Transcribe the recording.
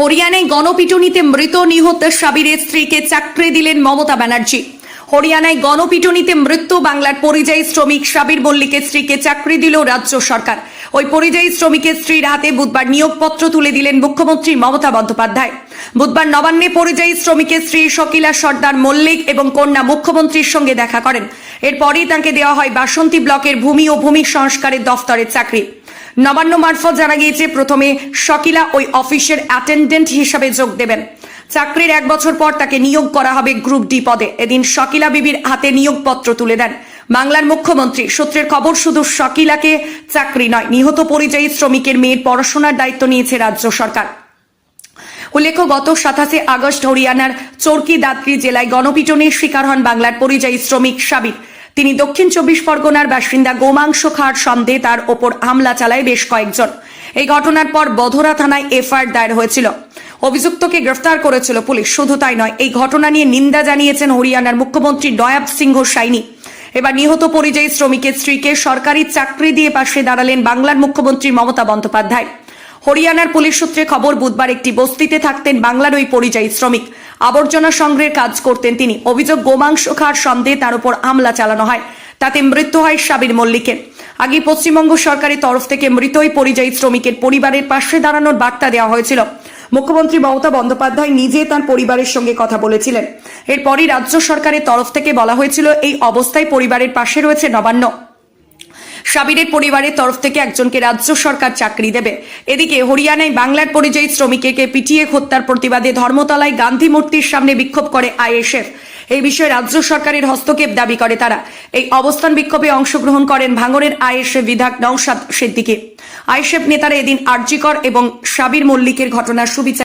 হরিয়ানায় গণপিটুনিতে মৃত নিহত সাবিরের স্ত্রীকে চাকরি দিলেন মমতা ব্যানার্জি। হরিয়ানায় গণপিটুনিতে মৃত্যু বাংলার পরিযায়ী শ্রমিক সাবির মল্লিকের স্ত্রীকে চাকরি দিল রাজ্য সরকার। ওই পরিযায়ী শ্রমিকের স্ত্রীর হাতে বুধবার নিয়োগপত্র তুলে দিলেন মুখ্যমন্ত্রী মমতা বন্দ্যোপাধ্যায়। বুধবার নবান্নে পরিযায়ী শ্রমিকের স্ত্রী শকিলা সর্দার মল্লিক এবং কন্যা মুখ্যমন্ত্রীর সঙ্গে দেখা করেন। এরপরই তাঁকে দেওয়া হয় বাসন্তী ব্লকের ভূমি ও ভূমি সংস্কারের দফতরের চাকরি। নবান্ন মারফত জানা গিয়েছে, প্রথমে শকিলা ওই অফিসের অ্যাটেন্ডেন্ট হিসাবে যোগ দেবেন। চাকরির এক বছর পর তাকে নিয়োগ করা হবে গ্রুপ ডি পদে। এদিন শকিলা বিবির হাতে নিয়োগপত্র তুলে দেন। বাংলার মুখ্যমন্ত্রী, সূত্রের খবর শুধু শকিলাকে চাকরি নয়, নিহত পরিযায়ী শ্রমিকের মেয়ের পড়াশোনার দায়িত্ব নিয়েছে রাজ্য সরকার। উল্লেখ্য, গত সাতাশে আগস্ট হরিয়ানার চরকি দাত্রী জেলায় গণপিটনের শিকার হন বাংলার পরিযায়ী শ্রমিক সাবির তিনি দক্ষিণ চব্বিশ পরগনার বাসিন্দা গোমাংস খাওয়ার সন্দেহে তার ওপর হামলা চালায় বেশ কয়েকজন। এই ঘটনার পর বধরা থানায় এফআইআর দায়ের হয়েছিল। অভিযুক্তকে গ্রেফতার করেছিল পুলিশ। শুধু তাই নয়, এই ঘটনা নিয়ে নিন্দা জানিয়েছেন হরিয়ানার মুখ্যমন্ত্রী নয়াব সিংহ সাইনি। এবার নিহত পরিযায়ী শ্রমিকের স্ত্রীকে সরকারি চাকরি দিয়ে পাশে দাঁড়ালেন বাংলার মুখ্যমন্ত্রী মমতা বন্দ্যোপাধ্যায়। হরিয়ানার পুলিশ সূত্রে খবর, বুধবার একটি বস্তিতে থাকতেন বাংলার ওই পরিযায়ী শ্রমিক। আবর্জনা সংগ্রহের কাজ করতেন তিনি। অভিযোগ, গোমাংস খাওয়ার সন্দেহে তার উপর হামলা চালানো হয়। তাতে মৃত্যু হয় সাবির মল্লিকের। আগে পশ্চিমবঙ্গ সরকারের তরফ থেকে মৃত ওই পরিযায়ী শ্রমিকের পরিবারের পাশে দাঁড়ানোর বার্তা দেওয়া হয়েছিল। মুখ্যমন্ত্রী মমতা বন্দ্যোপাধ্যায় নিজে তার পরিবারের সঙ্গে কথা বলেছিলেন। এরপরই রাজ্য সরকারের তরফ থেকে বলা হয়েছিল, এই অবস্থায় পরিবারের পাশে রয়েছে নবান্ন। সাবিরের পরিবারের তরফ থেকে একজনকে রাজ্য সরকার চাকরি দেবে। এদিকে হরিয়ানায় বাংলার পরিযায়ী শ্রমিককে পিটিয়ে হত্যার প্রতিবাদে ধর্মতলায় গান্ধী মূর্তির সামনে বিক্ষোভ করে আইএসএফ। এই বিষয়ে রাজ্য সরকারের হস্তক্ষেপ দাবি করে তারা। এই অবস্থান বিক্ষোভে অংশগ্রহণ করেন ভাঙরের আইএসএফ বিধায়ক নৌসাদ সিদ্দিকী। আইএসএফ নেতারা এদিন আরজিকর এবং সাবির মল্লিকের ঘটনার সুবিচার